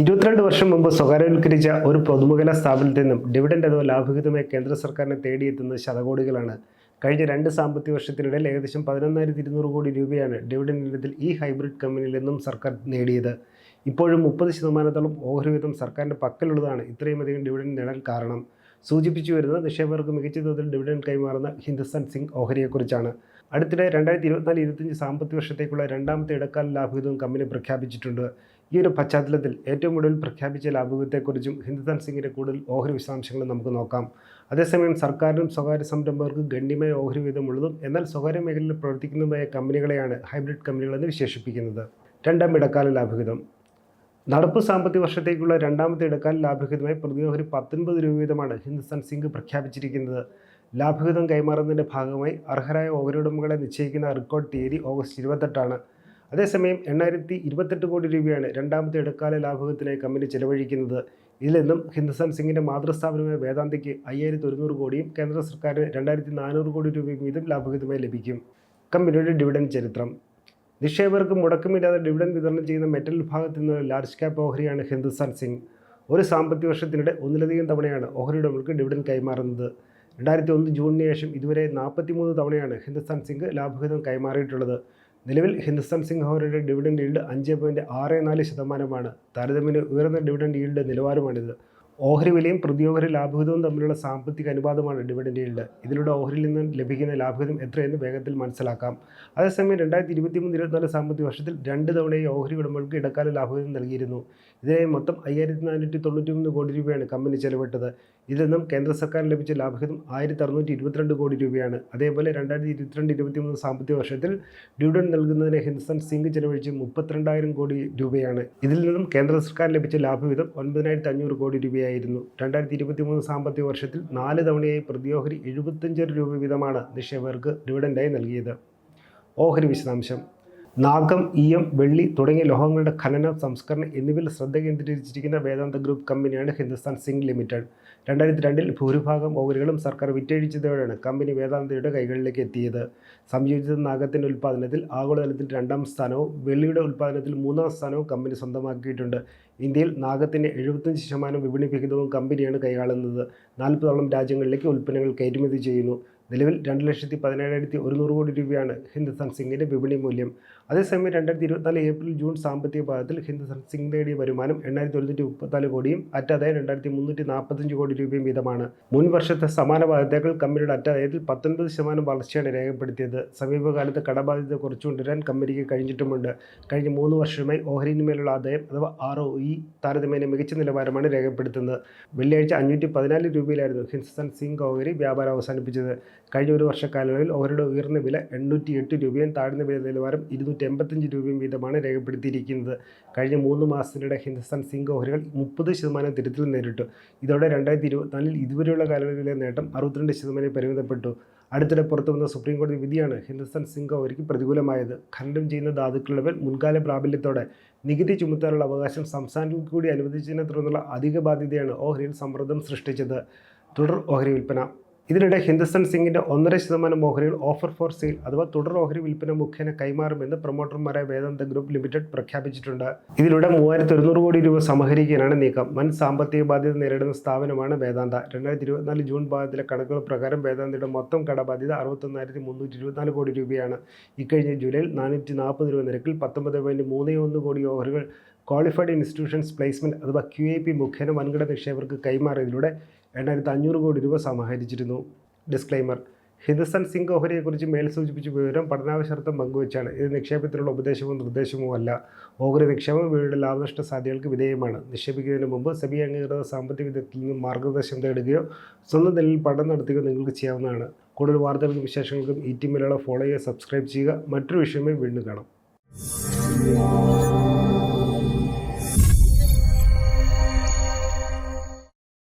ഇരുപത്തിരണ്ട് വർഷം മുമ്പ് സ്വകാര്യവൽക്കരിച്ച ഒരു പൊതുമേഖലാ സ്ഥാപനത്തിൽ നിന്നും ഡിവിഡൻഡ് അഥവാ ലാഭവിഹിതമായി കേന്ദ്ര സർക്കാരിനെ തേടിയെത്തുന്നത് ശതകോടികളാണ്. കഴിഞ്ഞ രണ്ട് സാമ്പത്തിക വർഷത്തിനിടയിൽ ഏകദേശം പതിനൊന്നായിരത്തി ഇരുന്നൂറ് കോടി രൂപയാണ് ഡിവിഡൻഡ് ഇനത്തിൽ ഈ ഹൈബ്രിഡ് കമ്പനിയിൽ നിന്നും സർക്കാർ നേടിയത്. ഇപ്പോഴും മുപ്പത് ശതമാനത്തോളം ഓഹരി വിധം സർക്കാരിന്റെ പക്കലുള്ളതാണ് ഇത്രയും അധികം ഡിവിഡൻഡ് നേടാൻ കാരണം. സൂചിപ്പിച്ചു വരുന്നത് നിക്ഷേപകർക്ക് മികച്ച തോതിൽ ഡിവിഡൻഡ് കൈമാറുന്ന ഹിന്ദുസ്ഥാൻ സിംഗ് ഓഹരിയെക്കുറിച്ചാണ്. അടുത്തിടെ രണ്ടായിരത്തി ഇരുപത്തിനാല് ഇരുപത്തഞ്ച് സാമ്പത്തിക വർഷത്തേക്കുള്ള രണ്ടാമത്തെ ഇടക്കാല ലാഭവിഹിതവും കമ്പനി പ്രഖ്യാപിച്ചിട്ടുണ്ട്. ഈ ഒരു പശ്ചാത്തലത്തിൽ ഏറ്റവും ഒടുവിൽ പ്രഖ്യാപിച്ച ലാഭവിഹിതത്തെക്കുറിച്ചും ഹിന്ദുസ്ഥാൻ സിംഗിന്റെ കൂടുതൽ ഓഹരി വിശദാംശങ്ങളും നമുക്ക് നോക്കാം. അതേസമയം സർക്കാരിനും സ്വകാര്യ സംരംഭകർക്ക് ഗണ്യമായ ഓഹരി വീതമുള്ളതും എന്നാൽ സ്വകാര്യ മേഖലയിൽ പ്രവർത്തിക്കുന്നതുമായ കമ്പനികളെയാണ് ഹൈബ്രിഡ് കമ്പനികളെന്ന് വിശേഷിപ്പിക്കുന്നത്. രണ്ടാം ഇടക്കാല ലാഭവിഹിതം. നടപ്പ് സാമ്പത്തിക വർഷത്തേക്കുള്ള രണ്ടാമത്തെ എടുക്കാൻ ലാഭഹിതമായി പ്രതി ഓഹരി പത്തൊൻപത് രൂപ വീതമാണ് ഹിന്ദുസ്ഥാൻ സിംഗ് പ്രഖ്യാപിച്ചിരിക്കുന്നത്. ലാഭഹിതം കൈമാറുന്നതിന്റെ ഭാഗമായി അർഹരായ ഓഹരി ഉടമകളെ നിശ്ചയിക്കുന്ന റെക്കോർഡ് തീയതി ഓഗസ്റ്റ് ഇരുപത്തെട്ടാണ്. അതേസമയം എണ്ണായിരത്തി ഇരുപത്തെട്ട് കോടി രൂപയാണ് രണ്ടാമത്തെ ഇടക്കാല ലാഭകത്തിനായി കമ്പനി ചെലവഴിക്കുന്നത്. ഇതിൽ നിന്നും ഹിന്ദുസ്ഥാൻ സിംഗിന്റെ മാതൃസ്ഥാപനമായ വേദാന്തയ്ക്ക് അയ്യായിരത്തി ഒരുന്നൂറ് കോടിയും കേന്ദ്ര സർക്കാരിന് രണ്ടായിരത്തി നാനൂറ് കോടി രൂപയും വീതം ലാഭവിഹിതമായി ലഭിക്കും. കമ്പനിയുടെ ഡിവിഡൻ ചരിത്രം. നിക്ഷേപകർക്ക് മുടക്കമില്ലാതെ ഡിവിഡൻ വിതരണം ചെയ്യുന്ന മെറ്റൽ വിഭാഗത്തിൽ നിന്ന് ലാർജ് ക്യാപ്പ് ഓഹരിയാണ് ഹിന്ദുസ്ഥാൻ സിംഗ്. ഒരു സാമ്പത്തിക വർഷത്തിനിടെ ഒന്നിലധികം തവണയാണ് ഓഹരി ഉടമകൾക്ക് ഡിവിഡൻ കൈമാറുന്നത്. രണ്ടായിരത്തി ഒന്ന് ജൂണിന് ശേഷം ഇതുവരെ നാൽപ്പത്തിമൂന്ന് തവണയാണ് ഹിന്ദുസ്ഥാൻ സിംഗ് ലാഭവിഹിതം കൈമാറിയിട്ടുള്ളത്. നിലവിൽ ഹിന്ദുസ്ഥാൻ സിംഗ് ഓഹരിയുടെ ഡിവിഡൻഡ് ഈൽഡ് അഞ്ച് പോയിന്റ് ആറ് നാല് ശതമാനമാണ്. താരതമ്യേന ഉയർന്ന ഡിവിഡൻഡ് ഈൽഡ് നിലവാരമാണിത്. ഓഹരി വിലയും പ്രതിയോഹരി ലാഭവിധവും തമ്മിലുള്ള സാമ്പത്തിക അനുപാതമാണ് ഡിവിഡൻഡ് ഈൽഡ് ഇതിലൂടെ ഓഹരിയിൽ നിന്ന് ലഭിക്കുന്ന ലാഭവിധം എത്രയെന്ന് വേഗത്തിൽ മനസ്സിലാക്കാം. അതേസമയം രണ്ടായിരത്തി ഇരുപത്തി മൂന്ന് ഇരുപത്തിനാല് സാമ്പത്തിക വർഷത്തിൽ രണ്ട് തവണയും ഓഹരി ഉടമകൾക്ക് ഇടക്കാല ലാഭവിഹിതം നൽകിയിരുന്നു. ഇതിനായി മൊത്തം അയ്യായിരത്തി നാനൂറ്റി തൊണ്ണൂറ്റി മൂന്ന് കോടി രൂപയാണ് കമ്പനി ചെലവിട്ടത്. ഇതിൽ നിന്നും കേന്ദ്ര സർക്കാരിന് ലഭിച്ച ലാഭഹിതം ആയിരത്തി അറുന്നൂറ്റി ഇരുപത്തിരണ്ട് കോടി രൂപയാണ്. അതേപോലെ രണ്ടായിരത്തി ഇരുപത്തിരണ്ട് ഇരുപത്തി മൂന്ന് സാമ്പത്തിക വർഷത്തിൽ ഡിവിഡൻ നൽകുന്നതിന് ഹിന്ദുസ്ഥാൻ സിംഗ് ചെലവഴിച്ച് മുപ്പത്തിരണ്ടായിരം കോടി രൂപയാണ്. ഇതിൽ നിന്നും കേന്ദ്ര സർക്കാർ ലഭിച്ച ലാഭവിധം ഒൻപതിനായിരത്തി അഞ്ഞൂറ് കോടി രൂപയായിരുന്നു. രണ്ടായിരത്തി ഇരുപത്തി മൂന്ന് സാമ്പത്തിക വർഷത്തിൽ നാല് തവണയായി പ്രതിയോഹരി എഴുപത്തഞ്ച് രൂപ വീതമാണ് നിക്ഷേപകർക്ക് ഡിവിഡൻഡായി നൽകിയത്. ഓഹരി വിശദാംശം. നാഗം ഈയം വെള്ളി തുടങ്ങിയ ലോഹങ്ങളുടെ ഖനനം സംസ്കരണം എന്നിവയിൽ ശ്രദ്ധ കേന്ദ്രീകരിച്ചിരിക്കുന്ന വേദാന്ത ഗ്രൂപ്പ് കമ്പനിയാണ് ഹിന്ദുസ്ഥാൻ സിംഗ് ലിമിറ്റഡ്. രണ്ടായിരത്തി രണ്ടിൽ ഭൂരിഭാഗം ഓഹരികളും സർക്കാർ വിറ്റഴിച്ചതോടെയാണ് കമ്പനി വേദാന്തയുടെ കൈകളിലേക്ക് എത്തിയത്. സംയോജിത നാഗത്തിന്റെ ഉൽപ്പാദനത്തിൽ ആഗോളതലത്തിൽ രണ്ടാം സ്ഥാനവും വെള്ളിയുടെ ഉൽപ്പാദനത്തിൽ മൂന്നാം സ്ഥാനവും കമ്പനി സ്വന്തമാക്കിയിട്ടുണ്ട്. ഇന്ത്യയിൽ നാഗത്തിന്റെ എഴുപത്തഞ്ച് ശതമാനം വിപണി വിഹിതവും കമ്പനിയാണ് കൈയാളുന്നത് നാൽപ്പതോളം രാജ്യങ്ങളിലേക്ക് ഉൽപ്പന്നങ്ങൾ കയറ്റുമതി ചെയ്യുന്നു. നിലവിൽ രണ്ട് ലക്ഷത്തി പതിനേഴായിരത്തി ഒരുന്നൂറ് കോടി രൂപയാണ് ഹിന്ദുസ്ഥാൻ സിംഗിന്റെ വിപണി മൂല്യം. അതേസമയം രണ്ടായിരത്തി ഇരുപത്തിനാല് ഏപ്രിൽ ജൂൺ സാമ്പത്തിക പാദത്തിൽ ഹിന്ദുസ്ഥാൻ സിംഗ് നേടിയ വരുമാനം എണ്ണായിരത്തി തൊണ്ണൂറ്റി മുപ്പത്തിനാല് കോടിയും അറ്റാദായം രണ്ടായിരത്തി മുന്നൂറ്റി നാൽപ്പത്തഞ്ച് കോടി രൂപയും വീതമാണ്. മുൻ വർഷത്തെ സമാന പാദത്തേക്കാൾ കമ്പനിയുടെ അറ്റാദായത്തിൽ പത്തൊൻപത് ശതമാനം വളർച്ചയാണ് രേഖപ്പെടുത്തിയത്. സമീപകാലത്ത് കടബാധ്യത കുറച്ചുകൊണ്ടുവരാൻ കമ്പനിക്ക് കഴിഞ്ഞിട്ടുമുണ്ട്. കഴിഞ്ഞ മൂന്ന് വർഷമായി ഓഹരിന്മേലുള്ള ആദായം അഥവാ ആർ ഒ ഇ താരതമ്യേന മികച്ച നിലവാരമാണ് രേഖപ്പെടുത്തുന്നത്. വെള്ളിയാഴ്ച അഞ്ഞൂറ്റി പതിനാല് രൂപയിലായിരുന്നു ഹിന്ദുസ്ഥാൻ സിംഗ് ഓഹരി വ്യാപാരം അവസാനിപ്പിച്ചത്. കഴിഞ്ഞ ഒരു വർഷക്കാലയളവിൽ ഓഹരിയുടെ ഉയർന്ന വില എണ്ണൂറ്റി എട്ട് രൂപയും താഴ്ന്ന വില നിലവാരം ഇരുന്നൂറ്റി എൺപത്തഞ്ച് രൂപയും വീതമാണ് രേഖപ്പെടുത്തിയിരിക്കുന്നത്. കഴിഞ്ഞ മൂന്ന് മാസത്തിനിടെ ഹിന്ദുസ്ഥാൻ സിംഗ് ഓഹരികൾ മുപ്പത് ശതമാനം തിരുത്തൽ നേരിട്ടു. ഇതോടെ രണ്ടായിരത്തി ഇരുപത്തിനാലിൽ ഇതുവരെയുള്ള കാലയളവിലെ നേട്ടം അറുപത്തിരണ്ട് ശതമാനം പരിമിതപ്പെട്ടു. അടുത്തിടെ പുറത്തു വന്ന സുപ്രീം കോടതി വിധിയാണ് ഹിന്ദുസ്ഥാൻ സിംഗ് ഓഹരിക്ക് പ്രതികൂലമായത്. ഖനനം ചെയ്യുന്ന ധാതുക്കളുടെ മേൽ മുൻകാല പ്രാബല്യത്തോടെ നികുതി ചുമത്താനുള്ള അവകാശം സംസ്ഥാനത്തിൽ കൂടി അനുവദിച്ചതിനെ തുടർന്നുള്ള അധിക ബാധ്യതയാണ് ഓഹരിയിൽ സമ്മർദ്ദം സൃഷ്ടിച്ചത്. തുടർ ഓഹരി വിൽപ്പന ഇതിനിടെ ഹിന്ദുസ്ഥാൻ സിംഗിന്റെ ഒന്നര ശതമാനം ഓഹരികൾ ഓഫർ ഫോർ സെയിൽ അഥവാ തുടർ ഓഹരി വിൽപ്പന മുഖേന കൈമാറുമെന്ന് പ്രൊമോട്ടർമാരായ വേദാന്ത ഗ്രൂപ്പ് ലിമിറ്റഡ് പ്രഖ്യാപിച്ചിട്ടുണ്ട്. ഇതിലൂടെ മൂവായിരത്തി ഒരുന്നൂറ് കോടി രൂപ സമാഹരിക്കാനാണ് നീക്കം. വൻ സാമ്പത്തിക ബാധ്യത നേരിടുന്ന സ്ഥാപനമാണ് വേദാന്ത. രണ്ടായിരത്തി ഇരുപത്തിനാല് ജൂൺ പാദത്തിലെ കണക്കുകൾ പ്രകാരം വേദാന്തയുടെ മൊത്തം കടബാധ്യത അറുപത്തൊന്നായിരത്തി മുന്നൂറ്റി ഇരുപത്തിനാല് കോടി രൂപയാണ്. ഇക്കഴിഞ്ഞ ജൂലൈയിൽ നാനൂറ്റി നാൽപ്പത് രൂപ നിരക്കിൽ പത്തൊമ്പത് പോയിന്റ് മൂന്ന് ഒന്ന് കോടി ഓഹരികൾ ക്വാളിഫൈഡ് ഇൻസ്റ്റിറ്റ്യൂഷൻസ് പ്ലേസ്മെന്റ് അഥവാ ക്യു ഐ പി മുഖേന വൻകിട നിക്ഷേപകർക്ക് കൈമാറിയതിലൂടെ എണ്ണായിരത്തി അഞ്ഞൂറ് കോടി രൂപ സമാഹരിച്ചിരുന്നു. ഡിസ്ക്ലൈമർ ഹിന്ദുസ്ഥാൻ സിംഗ് ഓഹരിയെക്കുറിച്ച് മേൽ സൂചിപ്പിച്ച വിവരം പഠനാവശ്യാർത്ഥം പങ്കുവച്ചാണ്. ഇത് നിക്ഷേപത്തിനുള്ള ഉപദേശമോ നിർദ്ദേശമോ അല്ല. ഓഹരി നിക്ഷേപം ഇവയുടെ ലാഭനഷ്ട സാധ്യതകൾക്ക് വിധേയമാണ്. നിക്ഷേപിക്കുന്നതിന് മുമ്പ് സെബി അംഗീകൃത സാമ്പത്തിക വിദഗ്ധത്തിൽ നിന്ന് മാർഗനിർദ്ദേശം തേടുകയോ സ്വന്തം നിലയിൽ പഠനം നടത്തുകയോ നിങ്ങൾക്ക് ചെയ്യാവുന്നതാണ്. കൂടുതൽ വാർത്തകൾക്കും വിശേഷങ്ങൾക്കും ഈ മലയാളം ഫോളോ ചെയ്യുക സബ്സ്ക്രൈബ് ചെയ്യുക. മറ്റൊരു വിഷയമായി വീണ്ടും കാണാം.